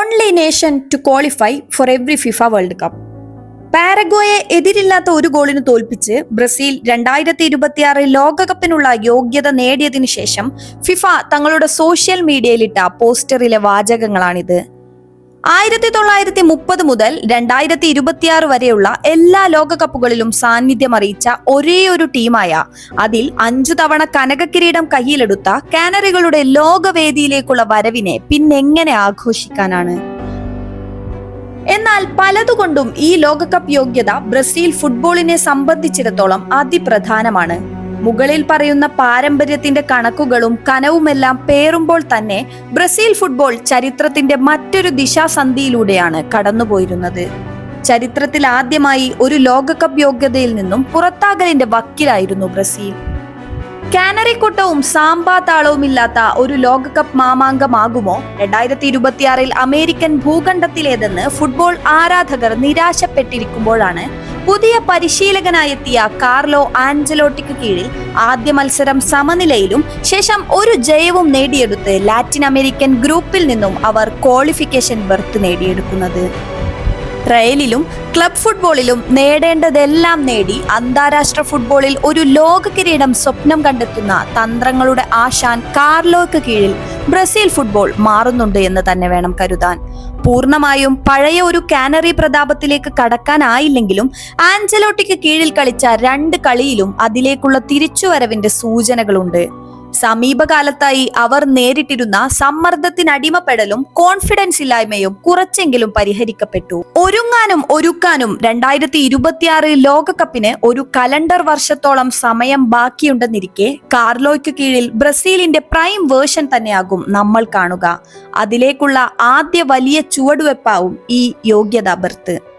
Only nation to qualify for every FIFA world cup പാരഗോയെ എതിരില്ലാത്ത ഒരു ഗോളിന് തോൽപ്പിച്ച് ബ്രസീൽ രണ്ടായിരത്തി ഇരുപത്തിയാറ് ലോകകപ്പിനുള്ള യോഗ്യത നേടിയതിനു ശേഷം ഫിഫ തങ്ങളുടെ സോഷ്യൽ മീഡിയയിലിട്ട പോസ്റ്ററിലെ വാചകങ്ങളാണിത്. ആയിരത്തി തൊള്ളായിരത്തി മുപ്പത് മുതൽ രണ്ടായിരത്തി ഇരുപത്തിയാറ് വരെയുള്ള എല്ലാ ലോകകപ്പുകളിലും സാന്നിധ്യം അറിയിച്ച ഒരേ ഒരു ടീമായ അതിൽ അഞ്ചു തവണ കനകക്കിരീടം കയ്യിലെടുത്ത കാനറികളുടെ ലോകവേദിയിലേക്കുള്ള വരവിനെ പിന്നെങ്ങനെ ആഘോഷിക്കാനാണ്? എന്നാൽ പലതുകൊണ്ടും ഈ ലോകകപ്പ് യോഗ്യത ബ്രസീൽ ഫുട്ബോളിനെ സംബന്ധിച്ചിടത്തോളം അതിപ്രധാനമാണ്. മുകളിൽ പറയുന്ന പാരമ്പര്യത്തിന്റെ കണക്കുകളും കനവുമെല്ലാം പേറുമ്പോൾ തന്നെ ബ്രസീൽ ഫുട്ബോൾ ചരിത്രത്തിന്റെ മറ്റൊരു ദിശാസന്ധിയിലൂടെയാണ് കടന്നുപോയിരുന്നത്. ചരിത്രത്തിൽ ആദ്യമായി ഒരു ലോകകപ്പ് യോഗ്യതയിൽ നിന്നും പുറത്താകലിന്റെ വക്കിലായിരുന്നു ബ്രസീൽ. കാനറിക്കുട്ടവും സാമ്പാ താളവും ഇല്ലാത്ത ഒരു ലോകകപ്പ് മാമാങ്കമാകുമോ? രണ്ടായിരത്തി ഇരുപത്തിയാറിൽ അമേരിക്കൻ ഭൂഖണ്ഡത്തിലേതെന്ന് ഫുട്ബോൾ ആരാധകർ നിരാശപ്പെട്ടിരിക്കുമ്പോഴാണ് പുതിയ പരിശീലകനായെത്തിയ കാർലോ ആഞ്ചലോട്ടിക്ക് കീഴിൽ ആദ്യ മത്സരം സമനിലയിലും ശേഷം ഒരു ജയവും നേടിയെടുത്ത് ലാറ്റിൻ അമേരിക്കൻ ഗ്രൂപ്പിൽ നിന്നും അവർ ക്വാളിഫിക്കേഷൻ ബർത്ത് നേടിയെടുക്കുന്നത്. റയലിലും ക്ലബ് ഫുട്ബോളിലും നേടേണ്ടതെല്ലാം നേടി അന്താരാഷ്ട്ര ഫുട്ബോളിൽ ഒരു ലോക കിരീടം സ്വപ്നം കണ്ടെത്തുന്ന തന്ത്രങ്ങളുടെ ആശാൻ കാർലോയ്ക്ക് കീഴിൽ ബ്രസീൽ ഫുട്ബോൾ മാറുന്നുണ്ട് എന്ന് തന്നെ വേണം കരുതാൻ. പൂർണമായും പഴയ ഒരു കാനറി പ്രതാപത്തിലേക്ക് കടക്കാനായില്ലെങ്കിലും ആഞ്ചലോട്ടിക്ക് കീഴിൽ കളിച്ച രണ്ട് കളിയിലും അതിലേക്കുള്ള തിരിച്ചുവരവിന്റെ സൂചനകളുണ്ട്. സമീപകാലത്തായി അവർ നേരിട്ടിരുന്ന സമ്മർദ്ദത്തിനടിമപ്പെടലും കോൺഫിഡൻസ് ഇല്ലായ്മയും കുറച്ചെങ്കിലും പരിഹരിക്കപ്പെട്ടു. ഒരുങ്ങാനും ഒരുക്കാനും രണ്ടായിരത്തി ഇരുപത്തിയാറ് ലോകകപ്പിന് ഒരു കലണ്ടർ വർഷത്തോളം സമയം ബാക്കിയുണ്ടെന്നിരിക്കെ കാർലോയ്ക്ക് കീഴിൽ ബ്രസീലിന്റെ പ്രൈം വേർഷൻ തന്നെയാകും നമ്മൾ കാണുക. അതിലേക്കുള്ള ആദ്യ വലിയ ചുവടുവെപ്പാവും ഈ യോഗ്യതാ ബർത്ത്.